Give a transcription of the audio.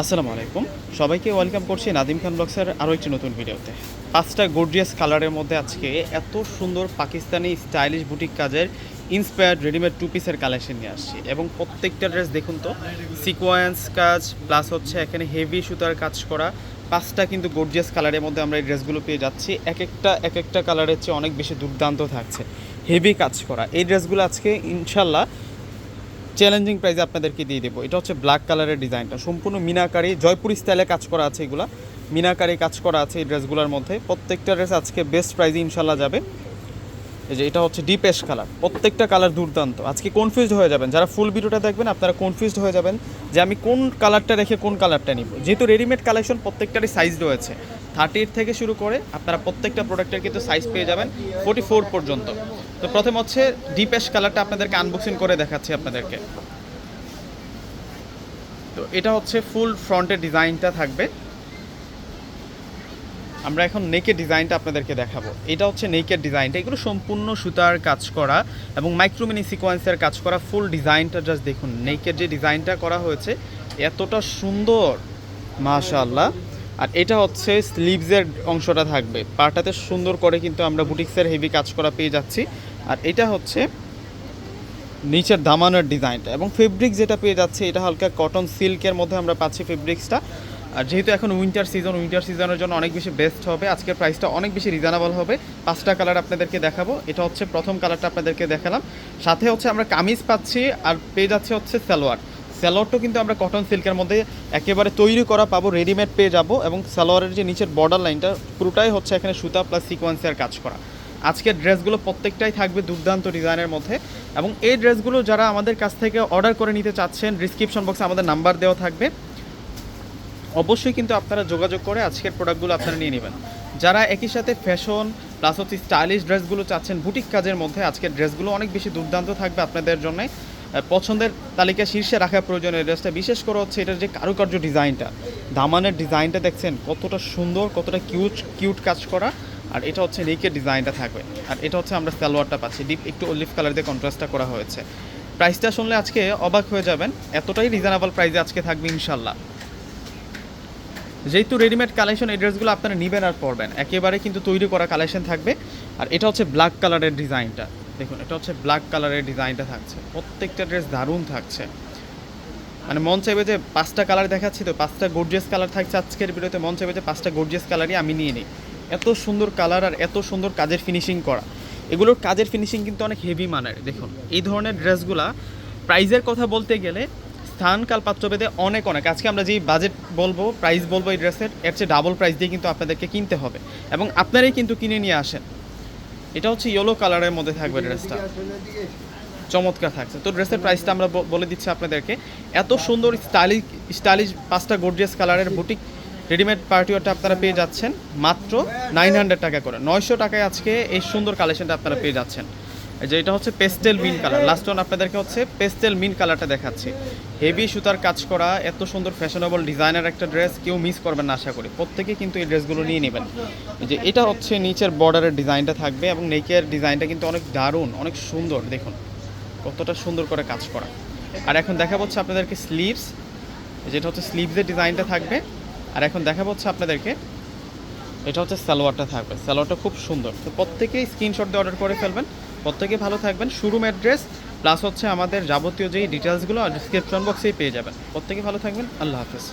আসসালামু আলাইকুম। সবাইকে ওয়েলকাম করছি নাদিম খান ব্লগসের আরও একটি নতুন ভিডিওতে। পাঁচটা গর্জিয়াস কালারের মধ্যে আজকে এত সুন্দর পাকিস্তানি স্টাইলিশ বুটিক কাজের ইন্সপায়ার্ড রেডিমেড টু পিসের কালেকশন নিয়ে আসছি। এবং প্রত্যেকটা ড্রেস দেখুন তো সিকোয়েন্স কাজ প্লাস হচ্ছে এখানে হেভি সুতার কাজ করা। পাঁচটা কিন্তু গর্জিয়াস কালারের মধ্যে আমরা এই ড্রেসগুলো পেয়ে যাচ্ছি। এক একটা এক একটা কালারের চেয়ে অনেক বেশি দুর্দান্ত থাকছে। হেভি কাজ করা। এই ড্রেসগুলো আজকে ইনশাল্লাহ চ্যালেঞ্জিং প্রাইসে আপনাদেরকে দিয়ে দেবো। এটা হচ্ছে ব্ল্যাক কালারের ডিজাইনটা। সম্পূর্ণ মিনাকারি, জয়পুরি স্টাইলে কাজ করা আছে এগুলা। মিনাকারি কাজ করা আছে এই ড্রেসগুলোর মধ্যে। প্রত্যেকটা ড্রেস আজকে বেস্ট প্রাইসে ইনশাল্লাহ যাবে। এই যে এটা হচ্ছে ডিপ এশ কালার প্রত্যেকটা কালার দুর্দান্ত। আজকে কনফিউজড হয়ে যাবেন। যারা ফুল ভিডিওটা দেখবেন, আপনারা কনফিউজড হয়ে যাবেন যে আমি কোন কালারটা রেখে কোন কালারটা নিব। যেহেতু রেডিমেড কালেকশন প্রত্যেকটারই সাইজ রয়েছে। থার্টির থেকে শুরু করে আপনারা প্রত্যেকটা প্রোডাক্টের কিন্তু সাইজ পেয়ে যাবেন। ফোর্টি ফোর পর্যন্ত। তো প্রথম হচ্ছে ডিপ এশ কালারটা আপনাদেরকে আনবক্সিং করে দেখাচ্ছি আপনাদেরকে। তো এটা হচ্ছে ফুল ফ্রন্টের ডিজাইনটা থাকবে। আমরা এখন নেকের ডিজাইনটা আপনাদেরকে দেখাবো। এটা হচ্ছে নেকের ডিজাইনটা এগুলো সম্পূর্ণ সুতার কাজ করা এবং মাইক্রোমিনি সিকোয়েন্সের কাজ করা ফুল ডিজাইনটা জাস্ট দেখুন। নেকের যে ডিজাইনটা করা হয়েছে, এতটা সুন্দর, মাশাআল্লাহ। আর এটা হচ্ছে স্লিভসের অংশটা থাকবে। পাটাতে সুন্দর করে কিন্তু আমরা বুটিক্সের হেভি কাজ করা পেয়ে যাচ্ছি। আর এটা হচ্ছে নিচের দামানের ডিজাইনটা এবং ফেব্রিক যেটা পেয়ে যাচ্ছে, এটা হালকা কটন সিল্কের মধ্যে আমরা পাচ্ছি ফেব্রিক্সটা। আর যেহেতু এখন উইন্টার সিজন উইন্টার সিজনের জন্য অনেক বেশি বেস্ট হবে। আজকের প্রাইসটা অনেক বেশি রিজনেবল হবে। পাঁচটা কালার আপনাদেরকে দেখাবো। এটা হচ্ছে প্রথম কালারটা আপনাদেরকে দেখালাম। সাথে হচ্ছে আমরা কামিজ পাচ্ছি আর পেয়ে যাচ্ছে হচ্ছে সালোয়ার। সালোয়ারটাও কিন্তু আমরা কটন সিল্কের মধ্যে একেবারে তৈরি করা পাবো রেডিমেড পেয়ে যাব এবং সালোয়ারের যে নিচের বর্ডার লাইনটা পুরোটাই হচ্ছে এখানে সুতা প্লাস সিকোয়েন্সের কাজ করা। আজকের ড্রেসগুলো প্রত্যেকটাই থাকবে দুর্দান্ত ডিজাইনের মধ্যে এবং এই ড্রেসগুলো যারা আমাদের কাছ থেকে অর্ডার করে নিতে চাচ্ছেন ডিসক্রিপশন বক্সে আমাদের নাম্বার দেওয়া থাকবে। অবশ্যই কিন্তু আপনারা যোগাযোগ করে আজকের প্রোডাক্টগুলো আপনারা নিয়ে নেবেন। যারা একই সাথে ফ্যাশন প্লাস হচ্ছে স্টাইলিশ ড্রেসগুলো চাচ্ছেন বুটিক কাজের মধ্যে আজকের ড্রেসগুলো অনেক বেশি দুর্দান্ত থাকবে আপনাদের জন্য। পছন্দের তালিকা শীর্ষে রাখা প্রয়োজন এই ড্রেসটা বিশেষ করে হচ্ছে এটার যে কারুকার্য ডিজাইনটা, দামানের ডিজাইনটা দেখছেন কতটা সুন্দর, কতটা কিউট কিউট কাজ করা, আর এটা হচ্ছে নেকের ডিজাইনটা থাকবে। আর এটা হচ্ছে আমরা সালোয়ারটা পাচ্ছি ডিপ একটু অলিভ কালার দিয়ে কন্ট্রাস্টটা করা হয়েছে। প্রাইসটা শুনলে আজকে অবাক হয়ে যাবেন, এতটাই রিজনেবল প্রাইসে আজকে থাকবে ইনশাল্লাহ যেহেতু রেডিমেড কালেকশন এই ড্রেসগুলো আপনারা নেবেন আর পরবেন। একেবারে কিন্তু তৈরি করা কালেকশন থাকবে, আর এটা হচ্ছে ব্ল্যাক কালারের ডিজাইনটা দেখুন, এটা হচ্ছে ব্ল্যাক কালারের ডিজাইনটা থাকছে। প্রত্যেকটা ড্রেস দারুণ থাকছে। মানে মন চাইবে যে পাঁচটা কালার দেখাচ্ছি তো পাঁচটা গর্জিয়াস কালার থাকছে আজকের ভিডিওতে, মন চাইবে যে পাঁচটা গর্জিয়াস কালারই আমি নিয়ে নিই। এত সুন্দর কালার আর এত সুন্দর কাজের ফিনিশিং করা। এগুলোর কাজের ফিনিশিং কিন্তু অনেক হেভি মানের। দেখুন, এই ধরনের ড্রেসগুলা প্রাইজের কথা বলতে গেলে স্থান, কাল পাত্রভেদে অনেক অনেক। আজকে আমরা যেই বাজেট বলব প্রাইস বলব এই ড্রেসের এর চেয়ে ডাবল প্রাইস দিয়ে কিন্তু আপনাদেরকে কিনতে হবে। এবং আপনারাই কিন্তু কিনে নিয়ে আসেন। এটা হচ্ছে ইয়েলো কালারের মধ্যে থাকবে ড্রেসটা চমৎকার থাকছে। তো ড্রেসের প্রাইসটা আমরা বলে দিচ্ছি আপনাদেরকে। এত সুন্দর স্টাইলিশ স্টাইলিশ পাঁচটা গর্জিয়াস কালারের বুটিক রেডিমেড পার্টিওটা আপনারা পেয়ে যাচ্ছেন। মাত্র নাইন হান্ড্রেড টাকা করে। নয়শো টাকায় আজকে এই সুন্দর কালেকশনটা আপনারা পেয়ে যাচ্ছেন। যে এটা হচ্ছে pastel mint colour. Last one আপনাদেরকে হচ্ছে পেস্টেল মিন কালারটা দেখাচ্ছি। হেভি সুতার কাজ করা, এত সুন্দর ফ্যাশনেবল ডিজাইনের একটা ড্রেস কেউ মিস করবেন না আশা করি। প্রত্যেকে কিন্তু এই ড্রেসগুলো নিয়ে নেবেন। যে এটা হচ্ছে নিচের বর্ডারের ডিজাইনটা থাকবে এবং নেকের ডিজাইনটা কিন্তু অনেক দারুণ, অনেক সুন্দর, দেখুন। কতটা সুন্দর করে কাজ করা। আর এখন দেখা হচ্ছে আপনাদেরকে স্লিভস যেটা হচ্ছে স্লিভসের ডিজাইনটা থাকবে। আর এখন দেখা হচ্ছে আপনাদেরকে, এটা হচ্ছে সালোয়ারটা থাকবে। সালোয়ারটা খুব সুন্দর। তো প্রত্যেকেই স্ক্রিনশট দিয়ে অর্ডার করে ফেলবেন। প্রত্যেকে ভালো থাকবেন। শোরুম অ্যাড্রেস প্লাস হচ্ছে আমাদের যাবতীয় যেই ডিটেলসগুলো ডিসক্রিপশন বক্সেই পেয়ে যাবেন। প্রত্যেকে ভালো থাকবেন। আল্লাহ হাফেজ।